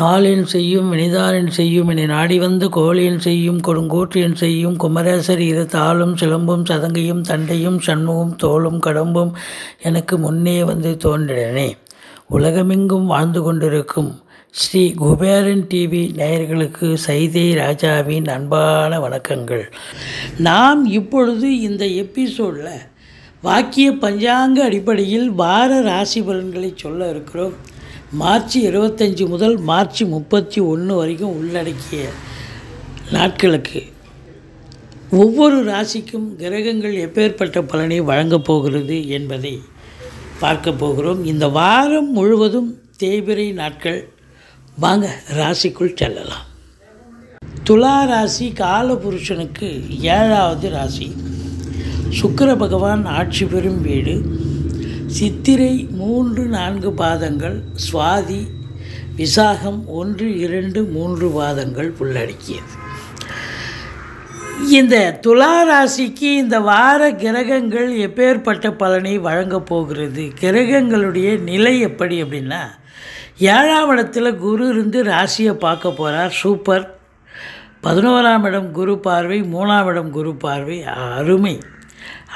நாளின் செய்யும் வினிதாரின் செய்யும் என்னை நாடி வந்த கோழியின் செய்யும் கொடுங்கூற்றியன் செய்யும் குமரேசர் இரு தாளும் சிலம்பும் சதங்கையும் தண்டையும் சண்முகம் தோளும் கடம்பும் எனக்கு முன்னே வந்து தோன்றினே உலகமெங்கும் வாழ்ந்து கொண்டிருக்கும் ஸ்ரீ குபேரன் டிவி நேயர்களுக்கு சைதை ராஜாவின் அன்பான வணக்கங்கள். நாம் இப்பொழுது இந்த எபிசோடில் வாக்கிய பஞ்சாங்க அடிப்படையில் வார ராசி பலன்களை சொல்ல இருக்கிறோம். மார்ச் இருபத்தஞ்சி முதல் மார்ச் முப்பத்தி ஒன்று வரைக்கும் உள்ளடக்கிய நாட்களுக்கு ஒவ்வொரு ராசிக்கும் கிரகங்கள் எப்பேற்பட்ட பலனை வழங்கப் போகிறது என்பதை பார்க்க போகிறோம். இந்த வாரம் முழுவதும் தேய்பிரை நாட்கள். வாங்க ராசிக்குள் செல்லலாம். துலா ராசி காலபுருஷனுக்கு ஏழாவது ராசி. சுக்கர பகவான் ஆட்சி பெறும் வீடு. சித்திரை மூன்று நான்கு பாதங்கள் சுவாதி விசாகம் ஒன்று இரண்டு மூன்று பாதங்கள் உள்ளடக்கியது. இந்த துலா ராசிக்கு இந்த வார கிரகங்கள் எப்பேற்பட்ட பலனை வழங்கப் போகிறது? கிரகங்களுடைய நிலை எப்படி அப்படின்னா ஏழாம் இடத்துல குரு இருந்து ராசியை பார்க்க போகிறார் சூப்பர். பதினோராம் இடம் குரு பார்வை மூணாம் இடம் குரு பார்வை. அருமை.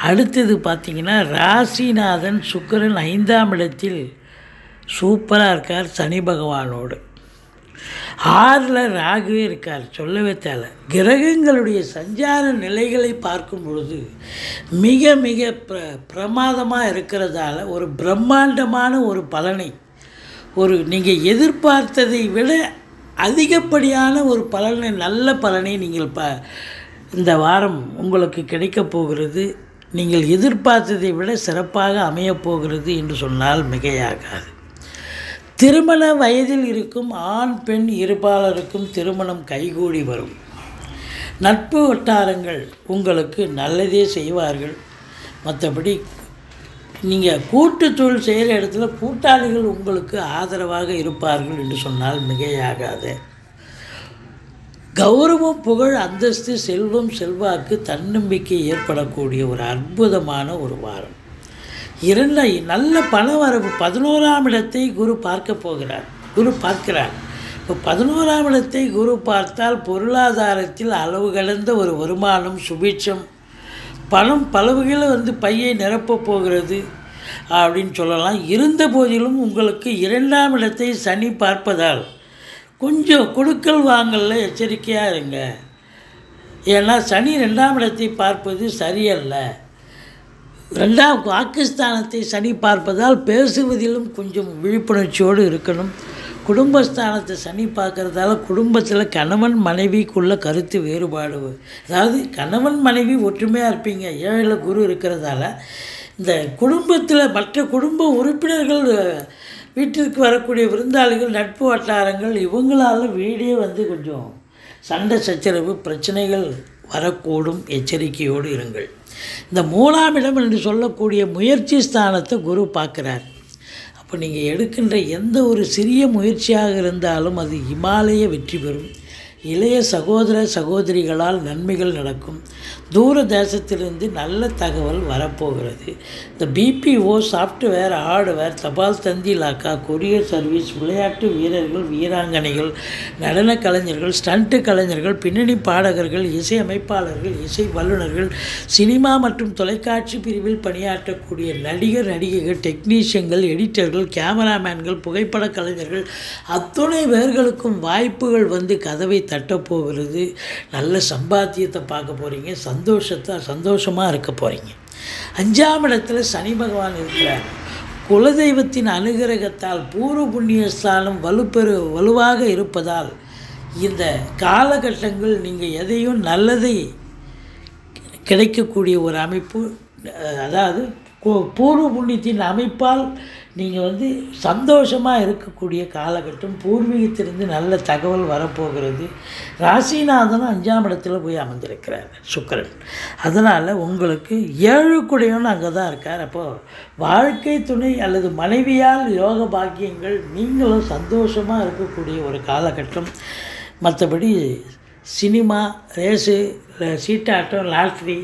அடுத்தது பார்த்திங்கன்னா ராசிநாதன் சுக்கரன் ஐந்தாம் இடத்தில் சூப்பராக இருக்கார் சனி பகவானோடு. ஆறில் ராகுவே இருக்கார் சொல்லவே தேவை கிரகங்களுடைய சஞ்சார நிலைகளை பார்க்கும் பொழுது மிக மிக பிர பிரமாதமாக இருக்கிறதால ஒரு பிரம்மாண்டமான ஒரு பலனை ஒரு நீங்கள் எதிர்பார்த்ததை விட அதிகப்படியான ஒரு பலனை நல்ல பலனை நீங்கள் ப இந்த வாரம் உங்களுக்கு கிடைக்கப் போகிறது நீங்கள் எதிர்பார்த்ததை விட சிறப்பாக அமையப் போகிறது என்று சொன்னால் மிகையாகாது. திருமண வயதில் இருக்கும் ஆண் பெண் இருபாலருக்கும் திருமணம் கைகூடி வரும். நட்பு வட்டாரங்கள் உங்களுக்கு நல்லதே செய்வார்கள். மற்றபடி நீங்கள் கூட்டு தொழில் செய்கிற இடத்துல கூட்டாளிகள் உங்களுக்கு ஆதரவாக இருப்பார்கள் என்று சொன்னால் மிகையாகாது. கௌரவம் புகழ் அந்தஸ்து செல்வம் செல்வாக்கு தன்னம்பிக்கை ஏற்படக்கூடிய ஒரு அற்புதமான ஒரு வாரம். இரண்டை நல்ல பணவரவு பதினோராம் இடத்தை குரு பார்க்க போகிறார். குரு பார்க்கிறார். இப்போ பதினோராம் இடத்தை குரு பார்த்தால் பொருளாதாரத்தில் அளவு கடந்த ஒரு வருமானம் சுபிட்சம் பணம் பலவுகளை வந்து பையை நிரப்பப் போகிறது அப்படின்னு சொல்லலாம். இருந்த போதிலும் உங்களுக்கு இரண்டாம் இடத்தை சனி பார்ப்பதால் கொஞ்சம் கொடுக்கல் வாங்கல எச்சரிக்கையாக இருங்க. ஏன்னா சனி ரெண்டாம் இடத்தை பார்ப்பது சரியல்ல. ரெண்டாம் பாகிஸ்தானத்தை சனி பார்ப்பதால் பேசுவதிலும் கொஞ்சம் விழிப்புணர்ச்சியோடு இருக்கணும். குடும்பஸ்தானத்தை சனி பார்க்குறதால குடும்பத்தில் கணவன் மனைவிக்குள்ள கருத்து வேறுபாடு அதாவது கணவன் மனைவி ஒற்றுமையாக இருப்பீங்க. ஏழில் குரு இருக்கிறதால இந்த குடும்பத்தில் மற்ற குடும்ப உறுப்பினர்கள் வீட்டிற்கு வரக்கூடிய விருந்தாளிகள் நட்பு வட்டாரங்கள் இவங்களால் வீடே வந்து கொஞ்சம் சண்டை சச்சரவு பிரச்சனைகள் வரக்கூடும். எச்சரிக்கையோடு இருங்கள். இந்த மூணாம் இடம் என்று சொல்லக்கூடிய முயற்சி ஸ்தானத்தை குரு பார்க்குறார். அப்போ நீங்கள் எடுக்கின்ற எந்த ஒரு சிறிய முயற்சியாக இருந்தாலும் அது இமாலய வெற்றி பெறும். இளைய சகோதர சகோதரிகளால் நன்மைகள் நடக்கும். தூர தேசத்திலிருந்து நல்ல தகவல் வரப்போகிறது. இந்த பிபிஓ சாஃப்ட்வேர் ஹார்ட்வேர் தபால் தந்தி இலாக்கா கொரியர் சர்வீஸ் விளையாட்டு வீரர்கள் வீராங்கனைகள் நடன கலைஞர்கள் ஸ்டண்ட்டு கலைஞர்கள் பின்னணி பாடகர்கள் இசையமைப்பாளர்கள் இசை வல்லுநர்கள் சினிமா மற்றும் தொலைக்காட்சி பிரிவில் பணியாற்றக்கூடிய நடிகர் நடிகைகள் டெக்னீஷியன்கள் எடிட்டர்கள் கேமராமேன்கள் புகைப்பட கலைஞர்கள் அத்துணை பேர்களுக்கும் வாய்ப்புகள் வந்து கதவை தட்டப்போகிறது நல்ல சம்பாத்தியத்தை பார்க்க போகிறீங்க சந்தோஷத்தை சந்தோஷமாக இருக்க போகிறீங்க அஞ்சாம் இடத்துல சனி பகவான் இருக்கிறார். குலதெய்வத்தின் அனுகிரகத்தால் பூர்வ புண்ணியஸ்தானம் வலுப்பெரு வலுவாக இருப்பதால் இந்த காலகட்டங்கள் நீங்கள் எதையும் நல்லதை கிடைக்கக்கூடிய ஒரு அமைப்பு அதாவது பூர்வ புண்ணியத்தின் அமைப்பால் நீங்கள் வந்து சந்தோஷமாக இருக்கக்கூடிய காலகட்டம் பூர்வீகத்திலிருந்து நல்ல தகவல் வரப்போகிறது. ராசிநாதனும் அஞ்சாம் இடத்துல போய் அமர்ந்திருக்கிறார் சுக்கரன். அதனால் உங்களுக்கு ஏழு குடையன்னு அங்கே தான் இருக்கார். அப்போது வாழ்க்கை துணை அல்லது மனைவியால் யோக பாக்கியங்கள் நீங்களும் சந்தோஷமாக இருக்கக்கூடிய ஒரு காலகட்டம். மற்றபடி சினிமா ரேஸு சீட்டாட்டம் லாட்ரி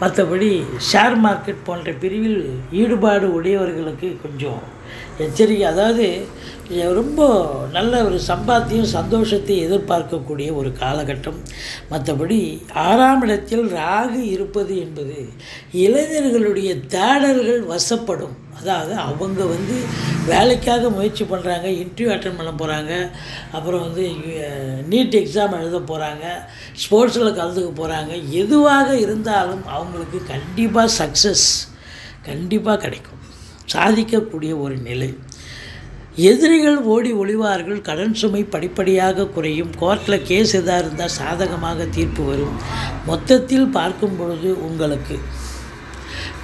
மற்றபடி ஷேர் மார்க்கெட் போன்ற பிரிவில் ஈடுபாடு உடையவர்களுக்கு கொஞ்சம் எச்சரிக்கை. அதாவது ரொம்ப நல்ல ஒரு சம்பாத்தியம் சந்தோஷத்தை எதிர்பார்க்கக்கூடிய ஒரு காலகட்டம். மற்றபடி ஆறாம் இடத்தில் ராகு இருப்பது என்பது இளைஞர்களுடைய தேடல்கள் வசப்படும். அதாவது அவங்க வந்து வேலைக்காக முயற்சி பண்ணுறாங்க இன்டர்வியூ அட்டன் பண்ண போகிறாங்க அப்புறம் வந்து நீட் எக்ஸாம் எழுத போகிறாங்க ஸ்போர்ட்ஸில் கலந்துக்க போகிறாங்க எதுவாக இருந்தாலும் அவங்களுக்கு கண்டிப்பாக சக்ஸஸ் கண்டிப்பாக கிடைக்கும். சாதிக்கக்கூடிய ஒரு நிலை. எதிரிகள் ஓடி ஒளிவார்கள் கடன் சுமை படிப்படியாக குறையும் கோர்ட்டில் கேஸ் எதாக இருந்தால் சாதகமாக தீர்ப்பு வரும். மொத்தத்தில் பார்க்கும் பொழுது உங்களுக்கு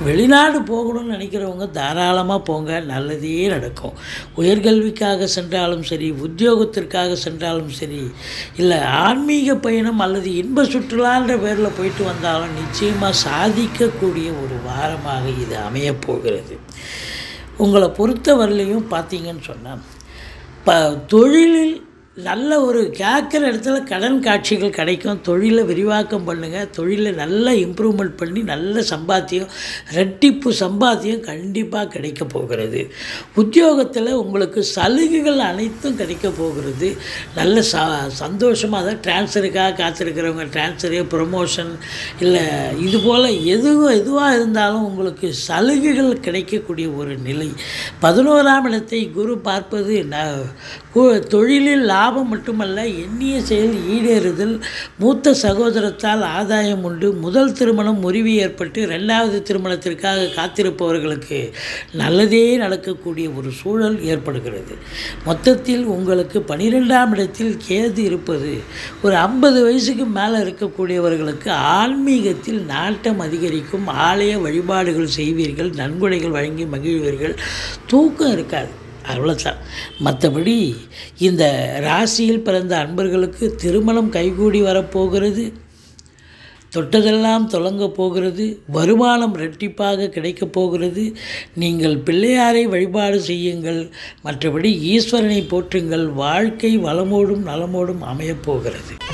வெளிநாடு போகணும்னு நினைக்கிறவங்க தாராளமாக போங்க நல்லதே நடக்கும். உயர்கல்விக்காக சென்றாலும் சரி உத்தியோகத்திற்காக சென்றாலும் சரி இல்லை ஆன்மீக பயணம் அல்லது இன்ப சுற்றுலான்ற பேரில் போயிட்டு வந்தாலும் நிச்சயமாக சாதிக்கக்கூடிய ஒரு வாரமாக இது அமையப் உங்களை உங்களை பொறுத்தவரையிலையும் பார்த்தீங்கன்னு சொன்னால் ப தொழிலில் நல்ல ஒரு கேட்குற இடத்துல கடன் காட்சிகள் கிடைக்கும். தொழிலை விரிவாக்கம் பண்ணுங்கள் தொழிலை நல்லா இம்ப்ரூவ்மெண்ட் பண்ணி நல்ல சம்பாத்தியம் ரெட்டிப்பு சம்பாத்தியம் கண்டிப்பாக கிடைக்க போகிறது. உத்தியோகத்தில் உங்களுக்கு சலுகைகள் அனைத்தும் கிடைக்க போகிறது. நல்ல ச சந்தோஷமாக தான் ட்ரான்ஸ்ஃபருக்காக காத்திருக்கிறவங்க ட்ரான்ஸ்ஃபரு ப்ரொமோஷன் இல்லை இது போல் எதுவும் எதுவாக இருந்தாலும் உங்களுக்கு சலுகைகள் கிடைக்கக்கூடிய ஒரு நிலை. பதினோராம் இடத்தை குரு பார்ப்பது ந தொழிலில் லாபம் லாபம் மட்டுமல்ல எண்ணிய செயல் ஈடேறுதல் மூத்த சகோதரத்தால் ஆதாயம் உண்டு. முதல் திருமணம் முறிவு ஏற்பட்டு ரெண்டாவது திருமணத்திற்காக காத்திருப்பவர்களுக்கு நல்லதே நடக்கக்கூடிய ஒரு சூழல் ஏற்படுகிறது. மொத்தத்தில் உங்களுக்கு பனிரெண்டாம் இடத்தில் கேது இருப்பது ஒரு ஐம்பது வயசுக்கு மேலே இருக்கக்கூடியவர்களுக்கு ஆன்மீகத்தில் நாட்டம் அதிகரிக்கும். ஆலய வழிபாடுகள் செய்வீர்கள் நன்கொடைகள் வழங்கி மகிழ்வீர்கள். தூக்கம் இருக்காது. அவ்வளோதான் மற்றபடி இந்த ராசியில் பிறந்த அன்பர்களுக்கு திருமணம் கைகூடி வரப்போகிறது. தொட்டதெல்லாம் தொடங்க போகிறது. வருமானம் ரெட்டிப்பாக கிடைக்கப் போகிறது. நீங்கள் பிள்ளையாரை வழிபாடு செய்யுங்கள். மற்றபடி ஈஸ்வரனை போற்றுங்கள். வாழ்க்கை வளமோடும் நலமோடும் அமையப் போகிறது.